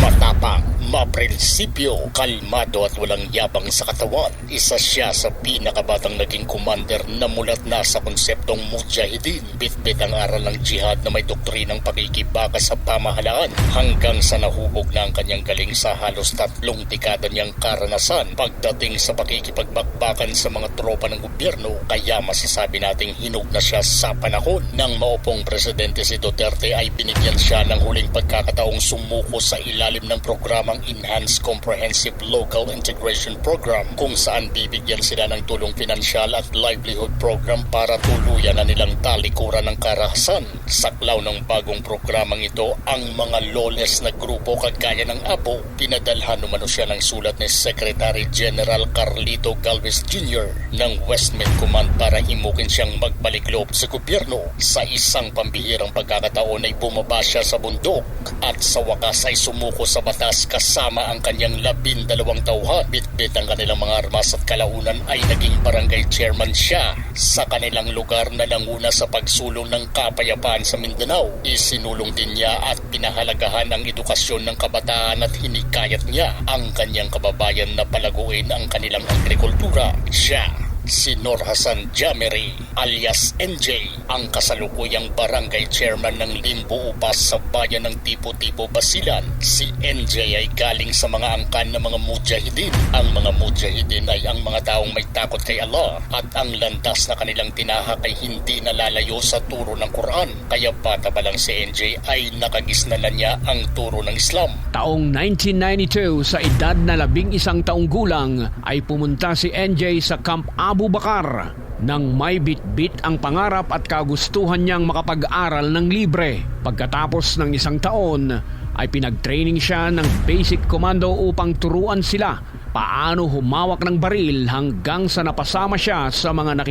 Matapang, maprinsipyo, kalmado at walang yabang sa katawan. Isa siya sa pinakabatang naging commander na mulat na sa konseptong mujahidin. Bitbit ang aral ng jihad na may doktrinang pakikibaka sa pamahalaan hanggang sa nahubog na ang kanyang galing sa halos tatlong dekada niyang karanasan pagdating sa pakikipagbakbakan sa mga tropa ng gobyerno. Kaya masasabi nating hinog na siya sa panahon ng maupong presidente si Duterte ay binigyan siya ng huling pagkakataong sumuko sa ilalim ng programang Enhanced Comprehensive Local Integration Program kung saan bibigyan sila ng tulong pinansyal at livelihood program para tuluyan na nilang talikuran ng karahasan. Saklaw ng bagong programang ito ang mga lawless na grupo kagaya ng Apo. Pinadalhan umano siya ng sulat ni Secretary General Carlito Galvez Jr. ng West Med Command para himukin siyang magbalik loob sa gobyerno. Sa isang pambihirang pagkakataon ay bumaba siya sa bundok at sa wakas ay sumuko sa batas kasama ang kanyang labindalawang tauhan. Bitbit ang kanilang mga armas at kalaunan ay naging barangay chairman siya sa kanilang lugar na nanguna sa pagsulong ng kapayapaan sa Mindanao. Isinulong din niya at pinahalagahan ang edukasyon ng kabataan at hinikayat niya ang kanyang kababayan na palaguin ang kanilang agrikultura. Siya si Nor Hasan Jameri alias NJ ang kasalukuyang barangay chairman ng Limbo Upas sa bayan ng Tipo-Tipo Basilan. Si NJ ay galing sa mga angkan ng mga mujahidin. Ang mga mujahidin ay ang mga taong may takot kay Allah at ang landas na kanilang tinahak ay hindi nalalayo sa turo ng Quran. Kaya bata pa lang si NJ ay nakagisnalan niya ang turo ng Islam. Taong 1992 sa edad na labing isang taong gulang ay pumunta si NJ sa Camp Abu Bakar nang may bit-bit ang pangarap at kagustuhan niyang makapag-aral ng libre. Pagkatapos ng isang taon ay pinag-training siya ng basic commando upang turuan sila paano humawak ng baril hanggang sa napasama siya sa mga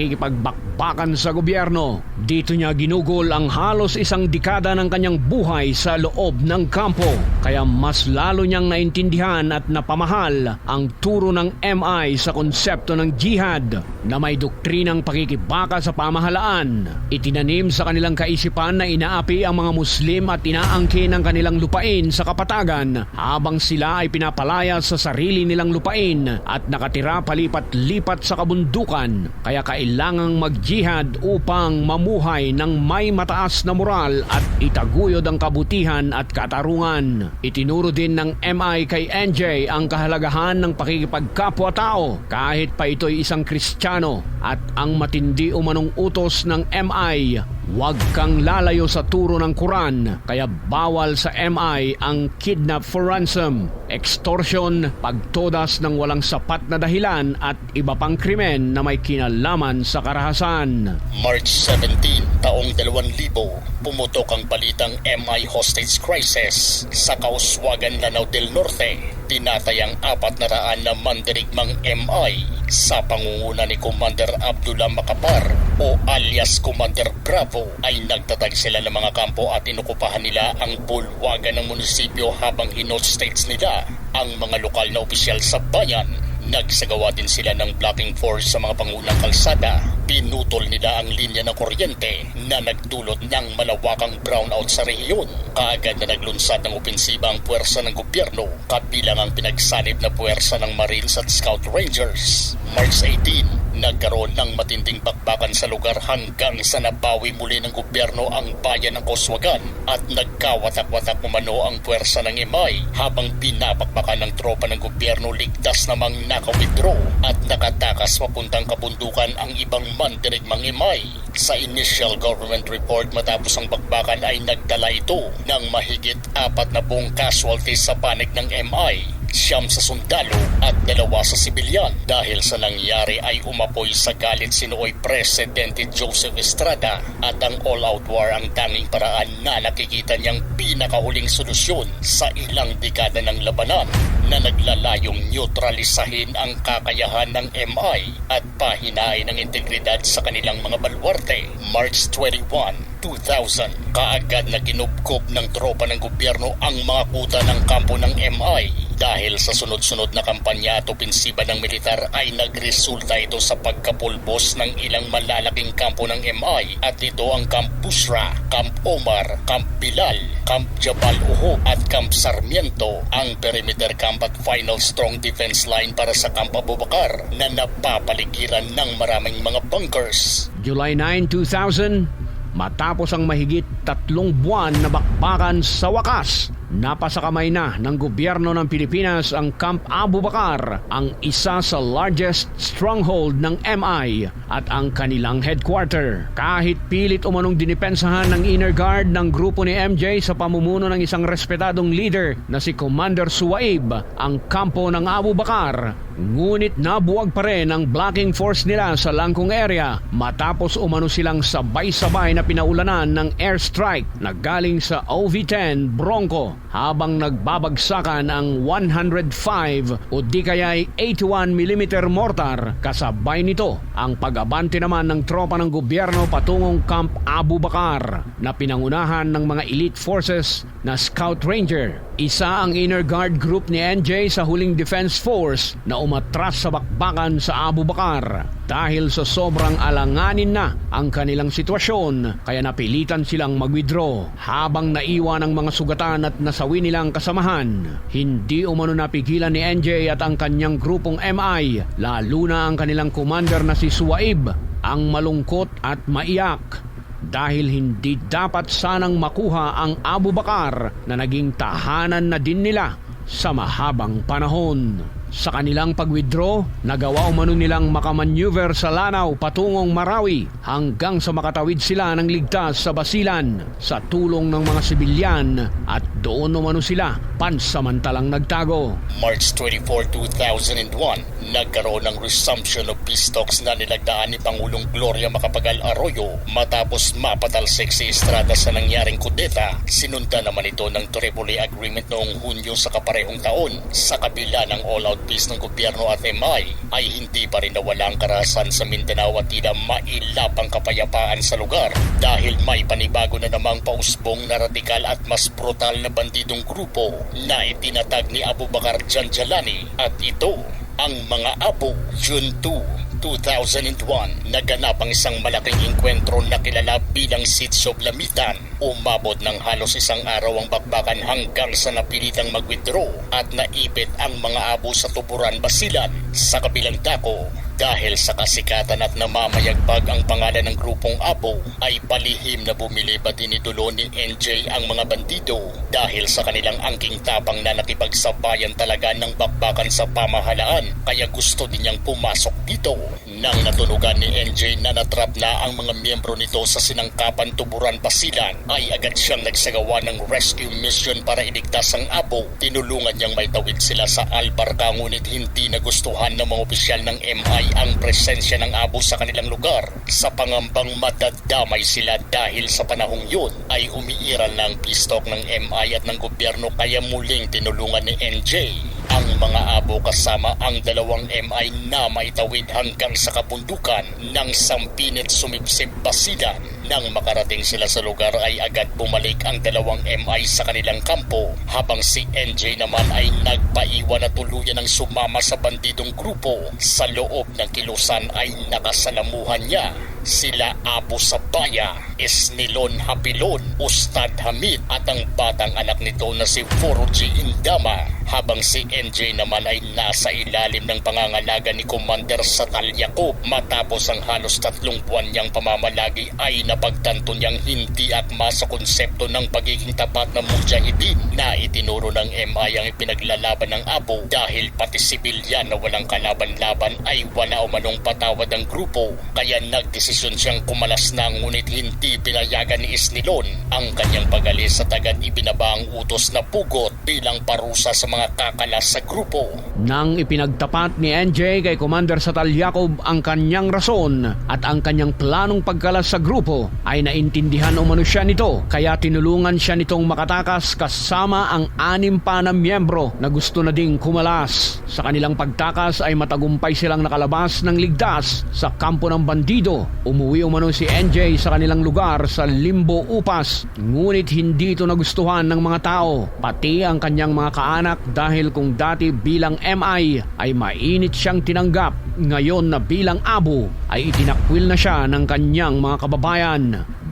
nakikipagbakbakan sa gobyerno. Dito niya ginugol ang halos isang dekada ng kanyang buhay sa loob ng kampo. Kaya mas lalo niyang naintindihan at napamahal ang turo ng MI sa konsepto ng jihad na may doktrinang pakikibaka sa pamahalaan. Itinanim sa kanilang kaisipan na inaapi ang mga Muslim at inaangkin ang kanilang lupain sa kapatagan habang sila ay pinapalaya sa sarili nilang lupain at nakatira palipat-lipat sa kabundukan. Kaya kailangang mag-jihad upang mamuhay ng may mataas na moral at itaguyod ang kabutihan at katarungan. Itinuro din ng MI kay NJ ang kahalagahan ng pakikipagkapwa-tao kahit pa ito'y isang kristyano at ang matindi umanong utos ng MI Huwag kang lalayo sa turo ng Quran, kaya bawal sa MI ang kidnap for ransom, extortion, pagtodas ng walang sapat na dahilan at iba pang krimen na may kinalaman sa karahasan. March 17, taong 2000, pumutok ang balitang MI hostage crisis sa Kauswagan, Lanao del Norte. Tinatay ang apat na raan na mandirigmang MI sa pangunguna ni Commander Abdullah Makapar o alias Commander Bravo ay nagtatag sila ng mga kampo at inukupahan nila ang bulwagan ng munisipyo habang hinot-states nila ang mga lokal na opisyal sa bayan Nagsagawa din sila ng blocking force sa mga pangunang kalsada. Pinutol nila ang linya ng kuryente na nagdulot ng malawakang brownout sa rehiyon. Kaagad na naglunsad ng opensiba ang puwersa ng gobyerno kabilang ang pinagsanib na puwersa ng Marines at Scout Rangers. March 18, nagkaroon ng matinding bakbakan sa lugar hanggang sa nabawi muli ng gobyerno ang bayan ng Koswagan at nagkawatak-watak umano ang puwersa ng Imay habang binabakbakan ng tropa ng gobyerno ligtas namang naka-withdraw at nakatakas papuntang kabundukan ang ibang mandirigmang Imay. Sa initial government report matapos ang bakbakan ay nagdala ito ng mahigit apat na buong casualties sa panig ng MI siyam sa sundalo at dalawa sa sibilyan. Dahil sa nangyari ay umapoy sa galit sinuoy Presidente Joseph Estrada at ang all-out war ang tanging paraan na nakikita niyang pinakahuling solusyon sa ilang dekada ng labanan na naglalayong neutralisahin ang kakayahan ng MI at pahinain ang integridad sa kanilang mga balwarte. March 21, 2000, kaagad na kinubkob ng tropa ng gobyerno ang mga kuta ng kampo ng MI. Dahil sa sunod-sunod na kampanya at opensiba ng militar ay nagresulta ito sa pagkapulbos ng ilang malalaking kampo ng MI at ito ang Camp Busra, Camp Omar, Camp Bilal, Camp Jabal Uho at Camp Sarmiento ang perimeter camp at final strong defense line para sa Camp Abubakar na napapaligiran ng maraming mga bunkers. July 9, 2000, matapos ang mahigit tatlong buwan na bakbakan sa wakas, napasakamay na ng gobyerno ng Pilipinas ang Camp Abu Bakar, ang isa sa largest stronghold ng MI at ang kanilang headquarter. Kahit pilit umanong dinipensahan ng inner guard ng grupo ni MJ sa pamumuno ng isang respetadong leader na si Commander Suwaib, ang kampo ng Abu Bakar, ngunit nabuwag pa rin ang blocking force nila sa Langkong area matapos umano silang sabay-sabay na pinaulanan ng airstrike na galing sa OV-10 Bronco habang nagbabagsakan ang 105 o di kaya'y 81mm mortar kasabay nito ang pag-abante naman ng tropa ng gobyerno patungong Camp Abu Bakar na pinangunahan ng mga elite forces na Scout Ranger. Isa ang inner guard group ni NJ sa huling defense force na umatras sa bakbakan sa Abu Bakar dahil sa sobrang alanganin na ang kanilang sitwasyon kaya napilitan silang mag-withdraw habang naiwan ang mga sugatan at nasawi nilang kasamahan. Hindi umano napigilan ni NJ at ang kanyang grupong MI lalo na ang kanilang commander na si Suwaib ang malungkot at maiyak dahil hindi dapat sanang makuha ang Abu Bakar na naging tahanan na din nila sa mahabang panahon. Sa kanilang pag-withdraw, nagawa umano nilang makamaneuver sa Lanao patungong Marawi hanggang sa makatawid sila ng ligtas sa Basilan sa tulong ng mga sibilyan at doon umano sila pansamantalang nagtago. March 24, 2001, nagkaroon ng resumption of peace talks na nilagdaan ni Pangulong Gloria Macapagal Arroyo matapos mapatalsik si Estrada sa nangyaring kudeta. Sinundan naman ito ng Tripoli Agreement noong Hunyo sa kaparehong taon. Sa kabila ng all-out peace ng gobyerno at MI ay hindi pa rin nawala ang karahasan sa Mindanao at tila mailapang kapayapaan sa lugar dahil may panibago na namang pausbong na radikal at mas brutal na bandidong grupo na itinatag ni Abu Bakar Janjalani at ito ang mga Abu June 2 2001, naganap ang isang malaking inkwentro na kilala bilang Sitso Blamitan. Umabot ng halos isang araw ang bakbakan hanggang sa napilitang mag-withdraw at naipit ang mga abo sa tuburan basilan sa kabilang dako. Dahil sa kasikatan at namamayagbag ang pangalan ng grupong Abo ay palihim na bumili pati ni NJ ang mga bandido dahil sa kanilang angking tapang na nakipagsabayan talaga ng bakbakan sa pamahalaan kaya gusto din niyang pumasok dito. Nang natunugan ni NJ na natrap na ang mga miyembro nito sa sinangkapan tuburan basilan ay agad siyang nagsagawa ng rescue mission para iligtas ang Abo. Tinulungan niyang may tawid sila sa Albarca ngunit hindi nagustuhan ng mga opisyal ng MI ang presensya ng abo sa kanilang lugar sa pangambang madadamay sila dahil sa panahong yun ay umiiral na ang talk ng MI at ng gobyerno kaya muling tinulungan ni NJ ang mga abo kasama ang dalawang MI na maitawid hanggang sa kabundukan ng Sampinit Sumipsip Basilan. Nang makarating sila sa lugar ay agad bumalik ang dalawang MI sa kanilang kampo habang si NJ naman ay nagpaiwan na tuluyan ng sumama sa bandidong grupo. Sa loob ng kilusan ay nakasalamuhan niya sila Abu Sabaya, Esnilon Hapilon, Ustad Hamid at ang batang anak nito na si Foroji Indama. Habang si NJ naman ay nasa ilalim ng pangangalaga ni Commander Satal Yacob matapos ang halos tatlong buwan niyang pamamalagi ay napagtanto niyang hindi akma sa konsepto ng pagiging tapat na mujahidin na itinuro ng MI ang ipinaglalaban ng Abu dahil pati sibilyan na walang kalaban-laban ay wala umanong patawad ang grupo kaya nagdesisyon siyang kumalas na ngunit hindi pinayagan ni Isnilon ang kanyang pagalis sa tagad ibinaba ang utos na pugot bilang parusa sa mga kakalas sa grupo. Nang ipinagtapat ni NJ kay Commander Satal Yacob ang kanyang rason at ang kanyang planong pagkalas sa grupo ay naintindihan umano siya nito kaya tinulungan siya nitong makatakas kasama ang anim pa na miyembro na gusto na ding kumalas. Sa kanilang pagtakas ay matagumpay silang nakalabas ng ligtas sa kampo ng bandido Umuwi umano si NJ sa kanilang lugar sa Limbo Upas. Ngunit hindi ito nagustuhan ng mga tao, pati ang kanyang mga kaanak dahil kung dati bilang MI ay mainit siyang tinanggap, ngayon na bilang abo ay itinakwil na siya ng kanyang mga kababayan.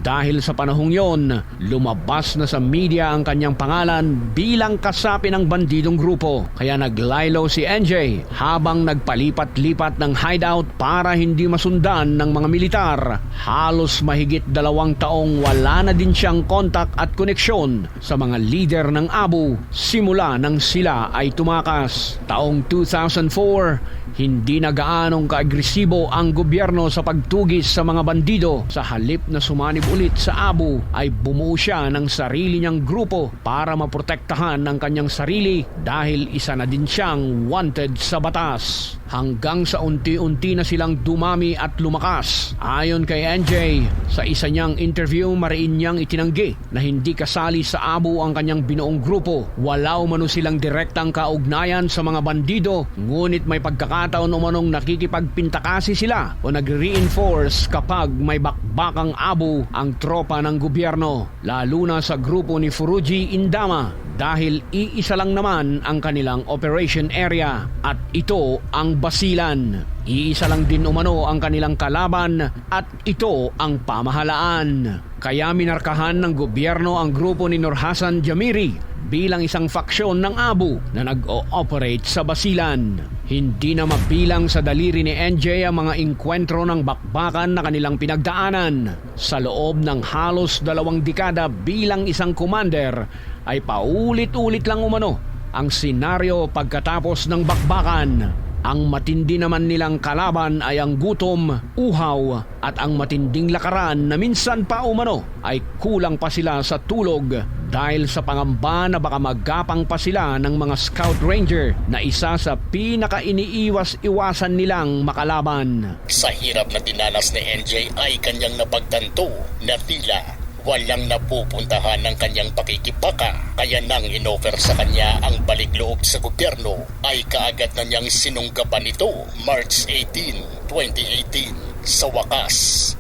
Dahil sa panahong yon, lumabas na sa media ang kanyang pangalan bilang kasapi ng bandidong grupo. Kaya naglaylo si NJ habang nagpalipat-lipat ng hideout para hindi masundan ng mga militar. Halos mahigit dalawang taong wala na din siyang kontak at koneksyon sa mga leader ng Abu simula nang sila ay tumakas. Taong 2004, hindi na gaanong kaagresibo ang gobyerno sa pagtugis sa mga bandido. Sa halip na sumanib ulit sa Abu ay bumuo siya ng sarili niyang grupo para maprotektahan ang kanyang sarili dahil isa na din siyang wanted sa batas. Hanggang sa unti-unti na silang dumami at lumakas. Ayon kay NJ, sa isa niyang interview mariin niyang itinanggi na hindi kasali sa Abu ang kanyang binuong grupo. Wala umano silang direktang kaugnayan sa mga bandido, ngunit may pagkakataon umanong nakikipagpintakasi sila o nagre-reinforce kapag may bakbakang Abu ang tropa ng gobyerno, lalo na sa grupo ni Furuji Indama dahil iisa lang naman ang kanilang operation area at ito ang basilan. Iisa lang din umano ang kanilang kalaban at ito ang pamahalaan. Kaya minarkahan ng gobyerno ang grupo ni Nur Hassan Jamiri bilang isang faksyon ng Abu na nag-ooperate sa basilan. Hindi na mabilang sa daliri ni NJ ang mga inkwentro ng bakbakan na kanilang pinagdaanan. Sa loob ng halos dalawang dekada bilang isang commander, ay paulit-ulit lang umano ang senaryo pagkatapos ng bakbakan. Ang matindi naman nilang kalaban ay ang gutom, uhaw at ang matinding lakaran na minsan pa umano ay kulang pa sila sa tulog dahil sa pangamba na baka magapang pa sila ng mga scout ranger na isa sa pinaka-iniiwas-iwasan nilang makalaban. Sa hirap na dinanas ni NJ ay kanyang napagtanto na tila walang napupuntahan ng kanyang pakikipaka. Kaya nang inoffer sa kanya ang balik loob sa gobyerno ay kaagad na niyang sinunggaban ito March 18, 2018. Sa wakas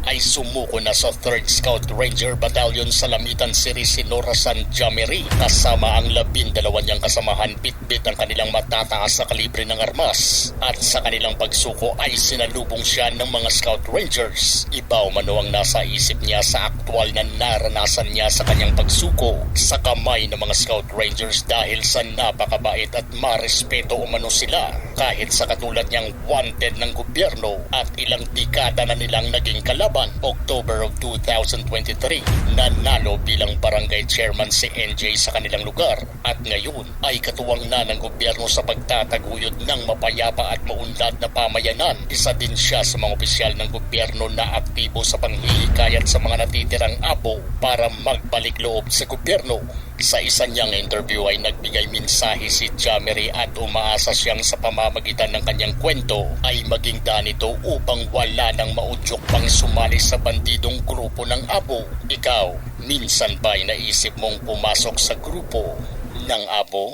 ay sumuko na sa 3rd Scout Ranger Battalion sa Lamitan City si Nora San Jamiri kasama ang labindalawa niyang kasamahan bitbit ang kanilang matataas na kalibre ng armas at sa kanilang pagsuko ay sinalubong siya ng mga Scout Rangers. Iba umano ang nasa isip niya sa aktwal na naranasan niya sa kanyang pagsuko sa kamay ng mga Scout Rangers dahil sa napakabait at marespeto umano sila kahit sa katulad niyang wanted ng gobyerno at ilang dekada na nilang naging kalaban October of 2023 nanalo bilang barangay chairman si NJ sa kanilang lugar at ngayon ay katuwang na ng gobyerno sa pagtataguyod ng mapayapa at maunlad na pamayanan. Isa din siya sa mga opisyal ng gobyerno na aktibo sa panghihikayat sa mga natitirang abo para magbalik loob sa gobyerno. Sa isa niyang interview ay nagbigay mensahe si Jamery at umaasa siyang sa pamamagitan ng kanyang kwento ay maging danito upang wala nang maudyok pang sumali sa bandidong grupo ng abo. Ikaw, minsan ba'y naisip mong pumasok sa grupo ng abo?